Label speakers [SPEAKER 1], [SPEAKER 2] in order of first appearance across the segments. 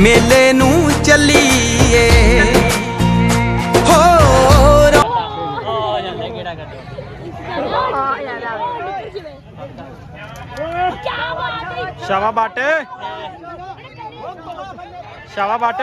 [SPEAKER 1] ਮੇਲੇ ਨੂੰ ਚੱਲੀਏ। ਹੋ ਰੋ-
[SPEAKER 2] ਆ ਜਾਂਦਾ ਕਿਹੜਾ ਕੱਢੋ
[SPEAKER 3] ਸ਼ਾਵਾ ਬੱਟ ਸ਼ਾਵਾ ਬੱਟ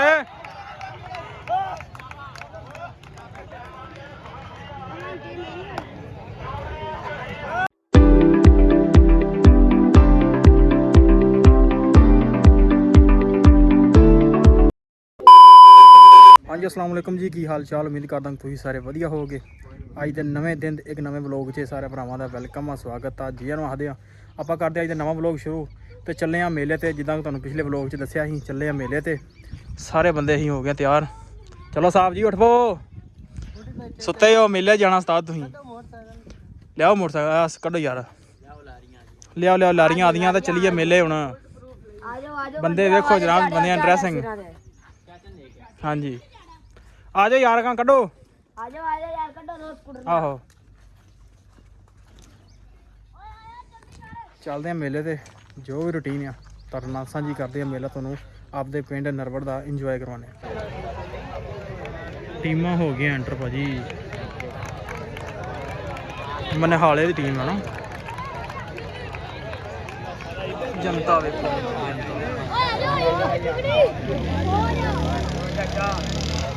[SPEAKER 3] ਹਾਂਜੀ ਅਸਲਾਮ ਵਾਲੇਕੁਮ ਜੀ ਕੀ ਹਾਲ ਚਾਲ ਉਮੀਦ ਕਰਦਾ ਹਾਂ ਤੁਸੀਂ ਸਾਰੇ ਵਧੀਆ ਹੋਵੋਗੇ। ਅੱਜ ਦੇ ਨਵੇਂ ਦਿਨ ਦੇ ਇੱਕ ਨਵੇਂ ਵਲੌਗ 'ਚ ਸਾਰੇ ਭਰਾਵਾਂ ਦਾ ਵੈਲਕਮ ਆ ਸਵਾਗਤ ਆ ਜੀ ਨੂੰ ਆਖਦੇ ਆ ਆਪਾਂ ਕਰਦੇ ਅੱਜ ਦਾ ਨਵਾਂ ਵਲੌਗ ਸ਼ੁਰੂ। ਤੇ ਚੱਲੇ ਆ ਮੇਲੇ ਤੇ ਜਿੱਦਾਂ ਤੁਹਾਨੂੰ ਪਿਛਲੇ ਵਲੌਗ 'ਚ ਦੱਸਿਆ ਸੀ ਚੱਲੇ ਆ ਮੇਲੇ ਤੇ। ਸਾਰੇ ਬੰਦੇ ਅਸੀਂ ਹੋ ਗਏ ਤਿਆਰ। ਚਲੋ ਸਾਹਿਬ ਜੀ ਉਠੋ ਸੁੱਤੇ ਹੋ ਮੇਲੇ ਜਾਣਾ ਉਸਤਾਦ ਤੁਸੀਂ। ਲਿਆਓ ਮੋਟਰਸਾਈਕਲ ਆਹ ਕੱਢੋ ਯਾਰ। ਲਿਆਓ ਲਿਆਓ ਲਾਰੀਆਂ ਆਦੀਆਂ ਤੇ ਚੱਲੀਏ ਮੇਲੇ ਹੁਣ। ਬੰਦੇ ਵੇਖੋ ਜਨਾਬ ਬੰਦਿਆਂ ਡਰੈਸਿੰਗ ਹਾਂਜੀ। ਆ ਜਾਓ ਯਾਰ ਕਾਂ ਕੱਢੋ।
[SPEAKER 4] ਆਜੋ ਆਜੋ ਯਾਰ ਕੱਢੋ ਦੋ ਸਕੂਟਰ
[SPEAKER 3] ਆਹੋ। ਚੱਲਦੇ ਆ ਮੇਲੇ ਤੇ ਜੋ ਵੀ ਰੁਟੀਨ ਆ ਤੁਹਾਡੇ ਨਾਲ ਸਾਂਝੀ ਕਰਦੇ ਆ ਮੇਲਾ ਤੁਹਾਨੂੰ ਆਪਦੇ ਪਿੰਡ ਨਰਵੜ ਦਾ ਇੰਜੋਏ ਕਰਵਾਉਣੇ ਆ। ਟੀਮਾਂ ਹੋ ਗਈਆਂ ਐਂਟਰ ਭਾਜੀ। ਮਨਹਾਲੇ ਦੀ ਟੀਮ ਆ ਨਾ। ਜਨਤਾ ਵੇਖੋ ਜਨਤਾ ਬਸ ਹੋ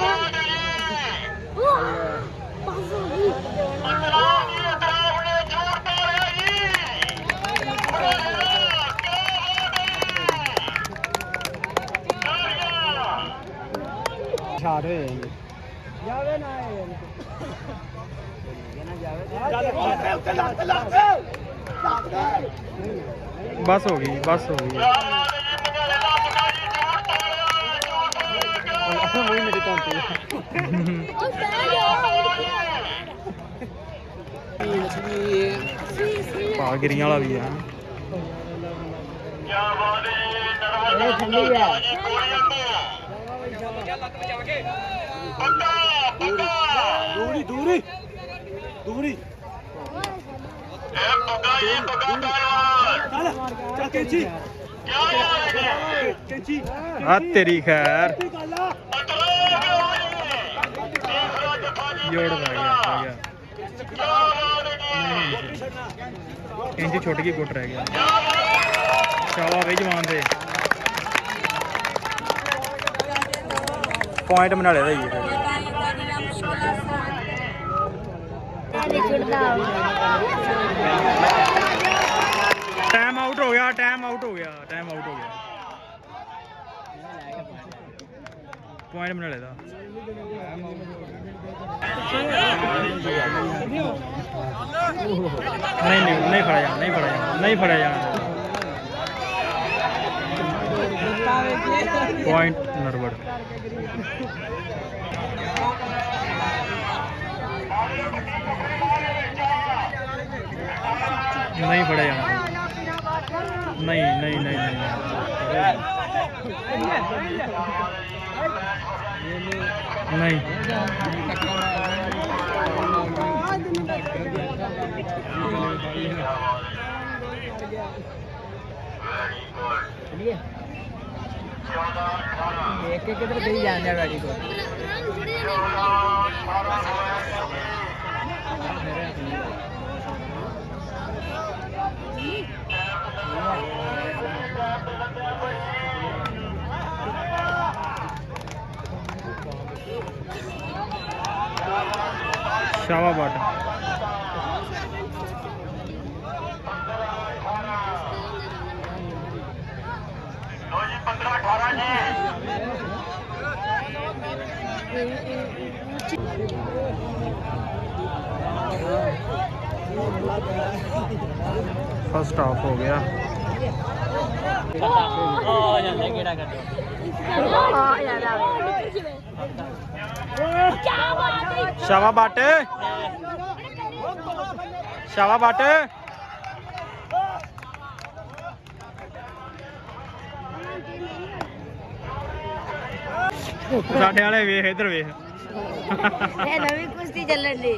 [SPEAKER 3] ਨਿਕਲੇ ਛਾੜ ਹੋਏ ਜਾਵੇ ਨਾ ਬਸ ਹੋ ਗਈ ਬਸ ਹੋ ਗਈ। ਉਹ ਮੇਰੀ ਕੰਟੀ ਪਾ ਗਿਰੀਆਂ ਵਾਲਾ ਵੀ ਆ
[SPEAKER 4] ਇਹ ਠੰਡੀ ਹੈ
[SPEAKER 3] ਦੂਰੀ ਦੂਰੀ ਦੂਰੀ। ਚੱਲ ਚੱਲ ਕੈਂਚੀ ਕੈਂਚੀ ਆ ਤੇਰੀ ਖੈਰ। ਜੋੜ ਪੈ ਗਿਆ ਕੈਂਚੀ ਛੁੱਟ ਗਈ ਗੁੱਟ ਰਹਿ ਗਿਆ। ਚਾਵਾ ਵੇ ਜਵਾਨ ਦੇ। ਪੁਆਇੰਟ ਬਣਾ ਲਿਆ ਦਾ ਜੀ ਟਾਈਮ ਆਊਟ ਹੋ ਗਿਆ ਟਾਈਮ ਆਊਟ ਹੋ ਗਿਆ ਟਾਈਮ ਆਊਟ ਹੋ ਗਿਆ। ਪੁਆਇੰਟ ਬਣਾ ਲੈਦਾ ਨਹੀਂ ਨਹੀਂ ਨਹੀਂ ਫੜਿਆ ਜਾਣਾ, ਨਹੀਂ ਫੜਿਆ ਜਾਣਾ, ਨਹੀਂ ਫੜਿਆ ਜਾਣਾ। ਪੁਆਇੰਟ ਨਰਵੜ ਨਹੀਂ ਫੜਿਆ ਜਾਣਾ ਨਹੀਂ ਨਹੀਂ ਨਹੀਂ ਨਹੀਂ ਨਹੀਂ
[SPEAKER 2] ਦੇਖ ਕੇ ਕਿਧਰ ਗਈ ਜਾਂਦੇ ਗਾੜੀ ਕੋ
[SPEAKER 3] ਸ਼ਾਵਾਬਾਦ ਫਸਟ ਆਫ ਹੋ ਗਿਆ।
[SPEAKER 2] ਆ ਜਾਂਦਾ ਕਿਹੜਾ ਕੱਟੋ
[SPEAKER 4] ਆ ਜਾਂਦਾ
[SPEAKER 3] ਸ਼ਾਵਾ ਬਟ। ਸ਼ਾਵਾ ਬਟ। ਸਾਡੇ ਵਾਲੇ ਵੇਖ, ਇਧਰ ਵੇਖ।
[SPEAKER 4] ਇਹ ਨਵੀਂ ਕੁਸ਼ਤੀ ਚੱਲਣ ਦੀ।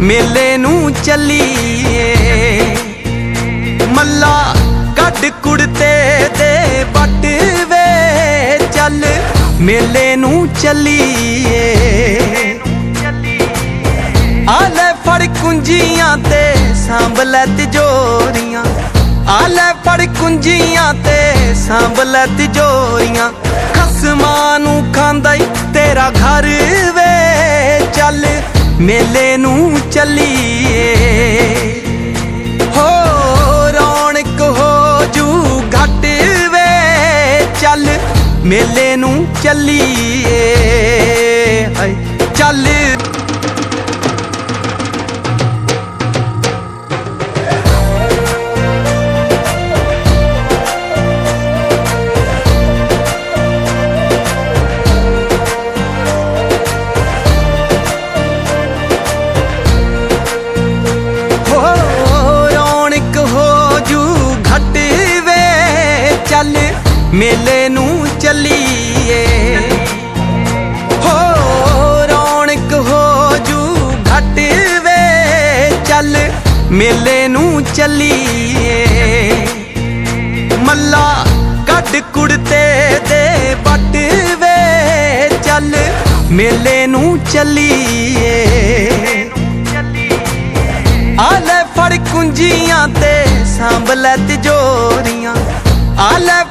[SPEAKER 1] ਮੇਲੇ ਨੂੰ ਚੱਲੀਏ। ਮੱਲਾ ਕੱਢ ਕੁੜਤੇ ਦੇ ਬੱਟ ਵੇ ਚੱਲ। ਮੇਲੇ ਨੂੰ ਚੱਲੀਏ। ਆਲੇ ਫੜ ਕੁੰਜੀਆਂ ਤੇ ਸਾਂਭ ਲੈ ਤਿਜੋਰੀਆਂ। ਆ ਫੜ ਕੁੰਜੀਆਂ ਤੇ ਸਾਂਭ ਲੈ ਤਿਜੋਰੀਆਂ। ਖਸਮਾਂ ਨੂੰ ਖਾਂਦਾ ਈ ਤੇਰਾ ਘਰ ਵੇ ਚੱਲ। ਮੇਲੇ ਨੂੰ ਚੱਲੀਏ। ਹੋ ਰੌਣਕ ਹੋ ਜੂ ਘਟ ਵੇ। ਚੱਲ ਮੇਲੇ ਨੂੰ ਚੱਲੀਏ। ਮੇਲੇ ਨੂੰ ਚੱਲੀਏ। ਹੋ ਰੌਣਕ ਹੋ ਜੂ ਘਟ ਵੇ, ਚੱਲ ਮੇਲੇ ਨੂੰ ਚੱਲੀਏ। ਮੱਲਾ ਕੱਢ ਕੁੜਤੇ ਦੇ ਵੱਟ ਵੇ, ਚੱਲ ਮੇਲੇ ਨੂੰ ਚੱਲੀਏ। ਆਲੇ ਫੜ ਕੁੰਜੀਆਂ ਤੇ ਸਾਂਭ ਲੈ ਤਿਜੋਰੀਆਂ। ਆ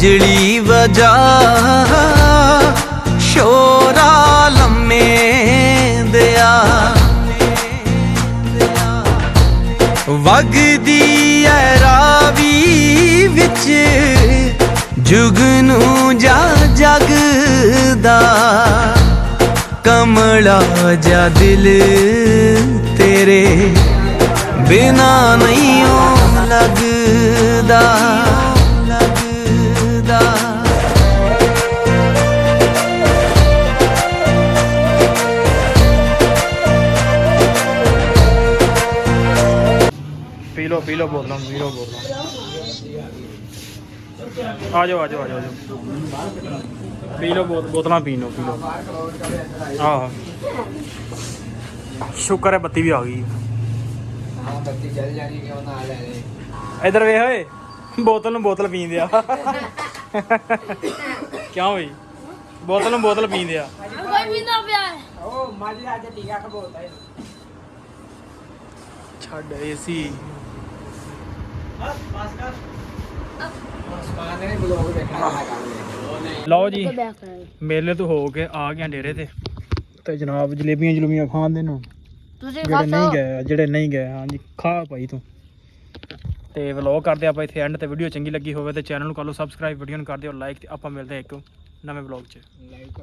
[SPEAKER 1] ਵੰਜਲੀ ਵਜਾ ਸ਼ੋਰਾ ਲੰਮੇ ਦਿਆ ਵਗਦੀ ਐ ਰਾਵੀ ਵਿੱਚ ਜੁਗਨੂ ਜਾ ਜਗਦਾ ਕਮਲਾ ਜਾ ਦਿਲ ਤੇਰੇ ਬਿਨਾ ਨਹੀਂ ਓ ਲੱਗਦਾ ਲੱਗਦਾ
[SPEAKER 3] ਪੀ ਲਓ ਪੀ ਲਓ ਬੋਤਲਾਂ ਪੀ ਲਓ ਬੋਤਲਾਂ ਆ ਜਾਓ ਆ ਜਾਓ ਆ ਜਾਓ ਆ ਜਾਓ। ਪੀ ਲਓ ਬੋਤ- ਬੋਤਲਾਂ ਪੀ ਲਓ ਪੀ ਲਓ ਆਹ। ਸ਼ੁਕਰ ਹੈ ਬੱਤੀ ਵੀ ਆ ਗਈ।
[SPEAKER 2] ਹਾਂ ਬੱਤੀ ਚੱਲ ਜਾਣੀ ਕਿਉਂ ਨਾ ਲੈ ਲੈ।
[SPEAKER 3] ਇਧਰ ਵੇਖ ਓਏ ਬੋਤਲ ਨੂੰ ਬੋਤਲ ਪੀਂਦੇ ਆ। ਕਿਉਂ ਬਈ? ਬੋਤਲ ਨੂੰ ਬੋਤਲ ਪੀਂਦੇ ਆ।
[SPEAKER 4] ਕੋਈ ਵੀ ਨਾ ਪਿਆ।
[SPEAKER 2] ਉਹ ਮਾਜੀ ਅੱਜ ਟੀਕਾ ਖਬੋਤਾ
[SPEAKER 3] ਛੱਡ ਏਸੀ
[SPEAKER 2] ਸਮਾਨ ਨੇ ਬਲੌਗ ਦੇਖਣਾ ਨਾ ਕਰ
[SPEAKER 3] ਲਓ ਜੀ ਮੇਲੇ ਤੋਂ ਹੋ ਕੇ ਆ ਗਿਆ ਡੇਰੇ ਤੇ। ਤੇ ਜਨਾਬ ਜਲੇਬੀਆਂ ਜਲੂਮੀਆਂ ਖਾਣ ਦੇ ਨੂੰ।
[SPEAKER 4] ਤੁਸੀਂ
[SPEAKER 3] ਜਿਹੜੇ ਨਹੀਂ ਗਏ ਜਿਹੜੇ ਨਹੀਂ ਗਏ ਹਾਂਜੀ ਖਾ ਭਾਈ ਤੂੰ। ਤੇ ਵਲੌਗ ਕਰਦੇ ਆਪਾਂ ਇੱਥੇ ਐਂਡ ਤੇ ਵੀਡੀਓ ਚੰਗੀ ਲੱਗੀ ਹੋਵੇ ਤੇ ਚੈਨਲ ਨੂੰ ਕਰ ਲਓ ਸਬਸਕ੍ਰਾਈਬ ਵੀਡੀਓ ਨੂੰ ਕਰ ਦਿਓ ਲਾਈਕ ਤੇ ਆਪਾਂ ਮਿਲਦੇ ਹਾਂ ਇੱਕ ਨਵੇਂ ਵਲੌਗ 'ਚ।